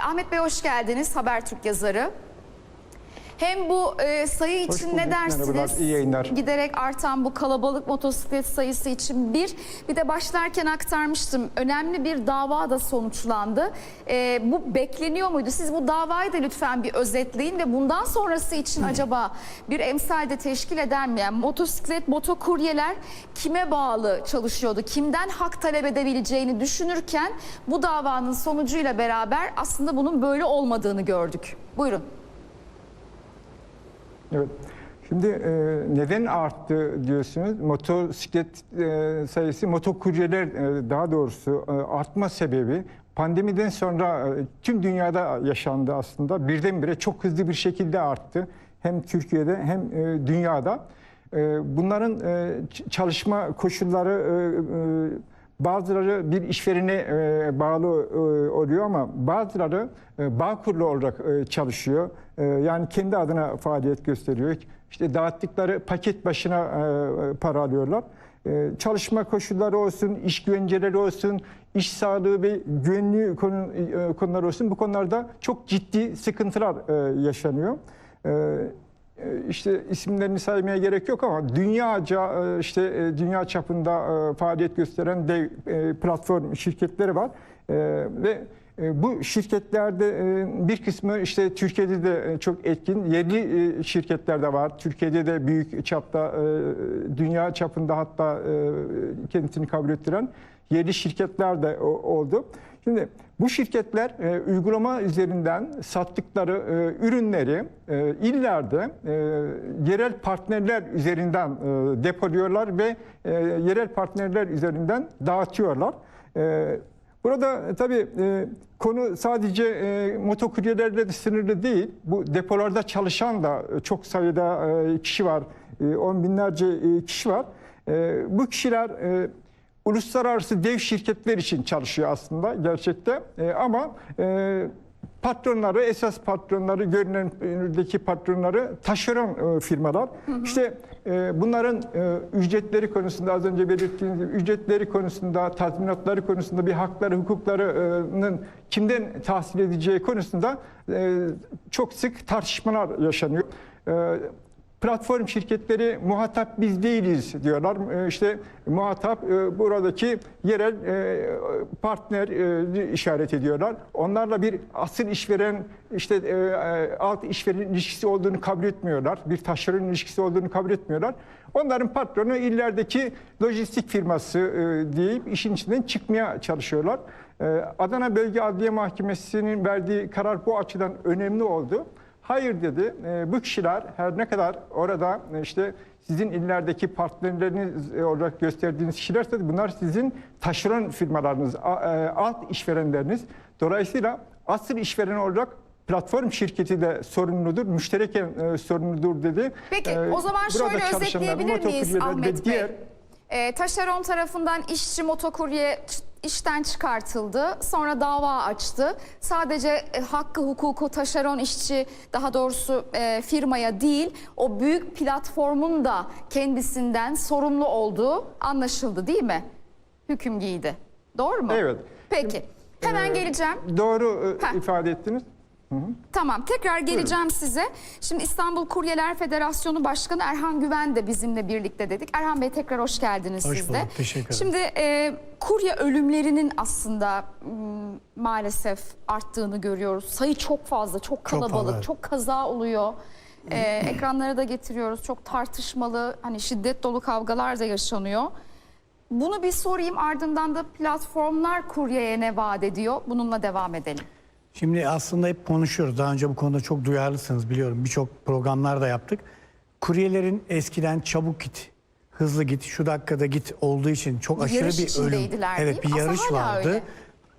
Ahmet Bey hoş geldiniz Habertürk yazarı. Hem bu e, sayı Hoş için bulduk, ne dersiniz? merhabalar, iyi yayınlar. Giderek artan bu kalabalık motosiklet sayısı için bir. Bir de başlarken aktarmıştım. Önemli bir dava da sonuçlandı. E, bu bekleniyor muydu? Siz bu davayı da lütfen bir özetleyin ve bundan sonrası için acaba bir emsal de teşkil eder mi? Yani motosiklet, motokuryeler kime bağlı çalışıyordu? Kimden hak talep edebileceğini düşünürken bu davanın sonucuyla beraber aslında bunun böyle olmadığını gördük. Buyurun. Evet. Şimdi e, neden arttı diyorsunuz? Motosiklet e, sayısı, motokuryeler e, daha doğrusu e, artma sebebi pandemiden sonra e, tüm dünyada yaşandı aslında. Birdenbire çok hızlı bir şekilde arttı. Hem Türkiye'de hem e, dünyada. E, bunların e, çalışma koşulları e, e, Bazıları bir işverene bağlı e, oluyor ama bazıları e, Bağkurlu olarak e, çalışıyor. E, yani kendi adına faaliyet gösteriyor. İşte dağıttıkları paket başına para alıyorlar. Çalışma koşulları olsun, iş güvenceleri olsun, iş sağlığı ve güvenliği konu, e, konuları olsun bu konularda çok ciddi sıkıntılar yaşanıyor. E, işte isimlerini saymaya gerek yok ama dünyaca e, işte e, dünya çapında e, faaliyet gösteren dev e, platform şirketleri var E, ve e, bu şirketlerde e, bir kısmı işte Türkiye'de de e, çok etkin yerli e, şirketler de var. Türkiye'de de büyük çapta e, dünya çapında hatta e, kendisini kabul ettiren yerli şirketler de oldu. Şimdi bu şirketler e, uygulama üzerinden sattıkları e, ürünleri e, illerde e, yerel partnerler üzerinden e, depoluyorlar ve e, yerel partnerler üzerinden dağıtıyorlar. E, burada e, tabii e, konu sadece e, motokuryelerle de sınırlı değil. Bu depolarda çalışan da e, çok sayıda e, kişi var. E, on binlerce e, kişi var. E, bu kişiler e, uluslararası dev şirketler için çalışıyor aslında gerçekte E, ama e, patronları esas patronları görünendeki patronları taşeron e, firmalar. İşte e, bunların e, ücretleri konusunda az önce belirttiğiniz gibi ücretleri konusunda tazminatları konusunda bir hakları hukuklarının kimden tahsil edeceği konusunda e, çok sık tartışmalar yaşanıyor. E, platform şirketleri muhatap biz değiliz diyorlar. E, İşte muhatap e, buradaki yerel e, partner işaret ediyorlar. Onlarla bir asıl işveren işte alt işveren ilişkisi olduğunu kabul etmiyorlar. Bir taşeron ilişkisi olduğunu kabul etmiyorlar. Onların patronu illerdeki lojistik firması deyip işin içinden çıkmaya çalışıyorlar. Adana Bölge Adliye Mahkemesi'nin verdiği karar bu açıdan önemli oldu. Hayır dedi. E, bu kişiler her ne kadar orada e, işte sizin illerdeki partnerleriniz e, olarak gösterdiğiniz kişiler ise bunlar sizin taşeron firmalarınız, e, alt işverenleriniz. Dolayısıyla asıl işveren olarak platform şirketi de sorumludur, müştereken e, sorumludur dedi. Peki E, o zaman şöyle özetleyebilir miyiz Ahmet diğer- Bey? Ee, taşeron tarafından işçi motokurye işten çıkartıldı. Sonra dava açtı. Sadece e, hakkı hukuku taşeron işçi daha doğrusu e, firmaya değil o büyük platformun da kendisinden sorumlu olduğu anlaşıldı değil mi? Hüküm giydi. Doğru mu? Evet. Peki. Hemen e, geleceğim. Doğru e, Heh. ifade ettiniz. Tamam tekrar geleceğim size. Şimdi İstanbul Kuryeler Federasyonu Başkanı Erhan Güven de bizimle birlikte dedik. Erhan Bey tekrar hoş geldiniz Hoş siz de. bulduk, teşekkür ederim. Şimdi e, kurye ölümlerinin aslında maalesef arttığını görüyoruz. Sayı çok fazla, çok kalabalık, evet. çok kaza oluyor. E, ekranlara da getiriyoruz. Çok tartışmalı, hani şiddet dolu kavgalar da yaşanıyor. Bunu bir sorayım ardından da platformlar kuryeye ne vaat ediyor? Bununla devam edelim. Şimdi aslında hep konuşuyoruz. Daha önce bu konuda çok duyarlısınız biliyorum. Birçok programlar da yaptık. Kuryelerin eskiden çabuk git, hızlı git, şu dakikada git olduğu için çok aşırı yarış bir ölüm. Evet bir yarış hala vardı.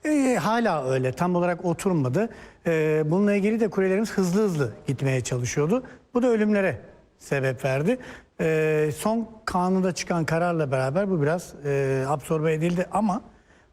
Ee, hala öyle. Tam olarak oturmadı. Ee, bununla ilgili de kuryelerimiz hızlı hızlı gitmeye çalışıyordu. Bu da ölümlere sebep verdi. Ee, son kanunda çıkan kararla beraber bu biraz e, absorbe edildi ama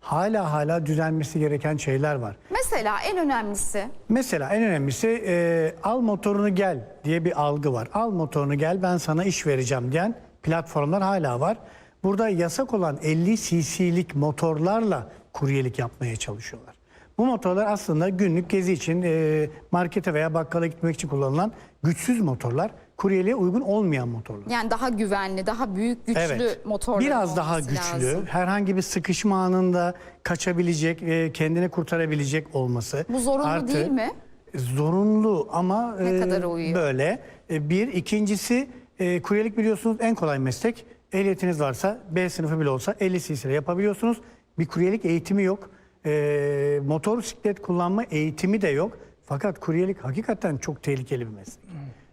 hala hala düzelmesi gereken şeyler var. Mesela en önemlisi Mesela en önemlisi e, al motorunu gel diye bir algı var. Al motorunu gel ben sana iş vereceğim diyen platformlar hala var. Burada yasak olan 50 cc'lik motorlarla kuryelik yapmaya çalışıyorlar. Bu motorlar aslında günlük gezi için e, markete veya bakkala gitmek için kullanılan güçsüz motorlar. Kuryeliğe uygun olmayan motorlar. Yani daha güvenli, daha büyük, güçlü Evet. motorlar Biraz daha güçlü, lazım. herhangi bir sıkışma anında kaçabilecek, e, kendini kurtarabilecek olması. Bu zorunlu Artı- değil mi? Zorunlu ama Ne e, kadar uyuyor? böyle. E, bir, ikincisi e, kuryelik biliyorsunuz en kolay meslek. Ehliyetiniz varsa B sınıfı bile olsa 50 cc'de yapabiliyorsunuz. Bir kuryelik eğitimi yok. E, motor bisiklet kullanma eğitimi de yok. Fakat kuryelik hakikaten çok tehlikeli bir meslek.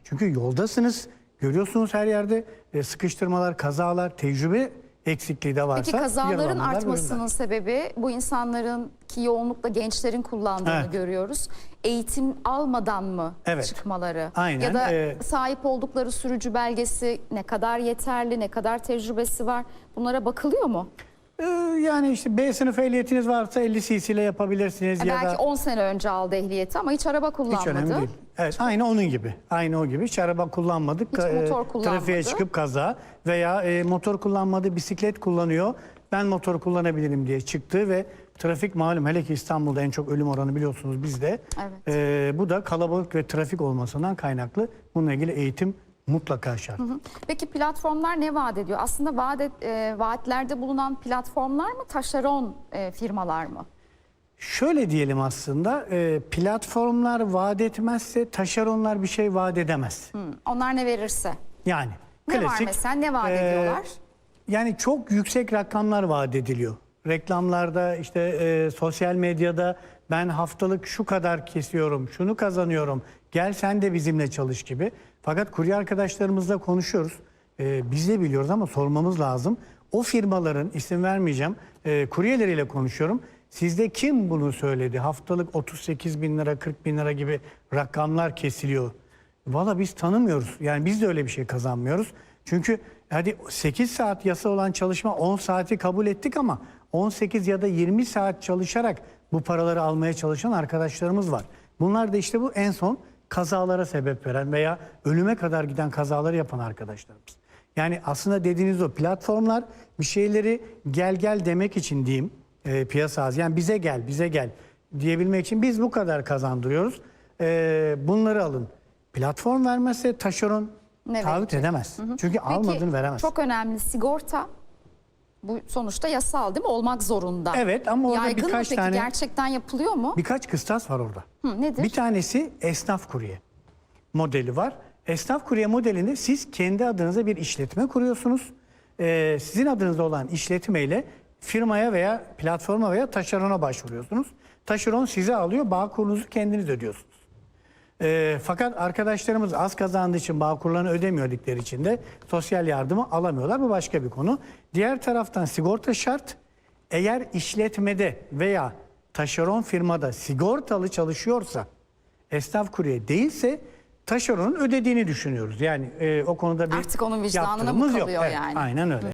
Çünkü yoldasınız, görüyorsunuz her yerde e, sıkıştırmalar, kazalar, tecrübe eksikliği de varsa. Peki kazaların artmasının ölümler. sebebi bu insanların ki yoğunlukla gençlerin kullandığını Evet. görüyoruz. Eğitim almadan mı Evet. çıkmaları? Aynen, Ya da e- sahip oldukları sürücü belgesi ne kadar yeterli, ne kadar tecrübesi var? Bunlara bakılıyor mu? Ee, yani işte B sınıfı ehliyetiniz varsa 50 cc ile yapabilirsiniz E ya belki da 10 sene önce aldı ehliyeti ama hiç araba kullanmadı. hiç önemli değil. Evet, aynı onun gibi. Aynı o gibi. Hiç araba kullanmadık. Hiç Ka- e, motor kullanmadı. Trafiğe çıkıp kaza veya e, motor kullanmadı, bisiklet kullanıyor. Ben motor kullanabilirim diye çıktı ve trafik malum hele ki İstanbul'da en çok ölüm oranı biliyorsunuz bizde. Evet. Ee, bu da kalabalık ve trafik olmasından kaynaklı. Bununla ilgili eğitim mutlaka şart. Peki platformlar ne vaat ediyor? Aslında vaat et- e, vaatlerde bulunan platformlar mı, taşeron e, firmalar mı? Şöyle diyelim aslında e, platformlar vaat etmezse taşeronlar bir şey vaat edemez. Hı, Onlar ne verirse. Yani Ne var klasik, mesela? Ne vaat e, ediyorlar? Yani çok yüksek rakamlar vaat ediliyor. Reklamlarda işte e, sosyal medyada ben haftalık şu kadar kesiyorum, şunu kazanıyorum. Gel sen de bizimle çalış gibi. Fakat kurye arkadaşlarımızla konuşuyoruz. E, biz de biliyoruz ama sormamız lazım. O firmaların isim vermeyeceğim e, kuryeleriyle konuşuyorum. Sizde kim bunu söyledi? Haftalık 38 bin lira, 40 bin lira gibi rakamlar kesiliyor. Valla biz tanımıyoruz. Yani biz de öyle bir şey kazanmıyoruz. Çünkü hadi 8 saat yasa olan çalışma 10 saati kabul ettik ama 18 ya da 20 saat çalışarak bu paraları almaya çalışan arkadaşlarımız var. Bunlar da işte bu en son kazalara sebep veren veya ölüme kadar giden kazaları yapan arkadaşlarımız. Yani aslında dediğiniz o platformlar bir şeyleri gel gel demek için diyeyim e, piyasa az. Yani bize gel bize gel diyebilmek için biz bu kadar kazandırıyoruz. E, bunları alın. Platform vermezse taşeron Ne taahhüt edemez. Çünkü Peki, almadığını veremez. Çok önemli sigorta. Bu sonuçta yasal değil mi? Olmak zorunda. Evet ama orada Yaygın birkaç peki? tane- Gerçekten yapılıyor mu? Birkaç kıstas var orada. Hı, nedir? Bir tanesi esnaf kurye modeli var. Esnaf kurye modelinde siz kendi adınıza bir işletme kuruyorsunuz. Ee, sizin adınızda olan işletmeyle firmaya veya platforma veya taşerona başvuruyorsunuz. Taşeron size alıyor, bağ kurunuzu kendiniz ödüyorsunuz. Ee, fakat arkadaşlarımız az kazandığı için bağkurlarını ödemiyordukları için de sosyal yardımı alamıyorlar. Bu başka bir konu. Diğer taraftan sigorta şart. Eğer işletmede veya taşeron firmada sigortalı çalışıyorsa, esnaf kurye değilse taşeronun ödediğini düşünüyoruz. Yani e, o konuda bir Artık onun vicdanına mı yaptırımımız yok. kalıyor Evet, yani? Aynen öyle.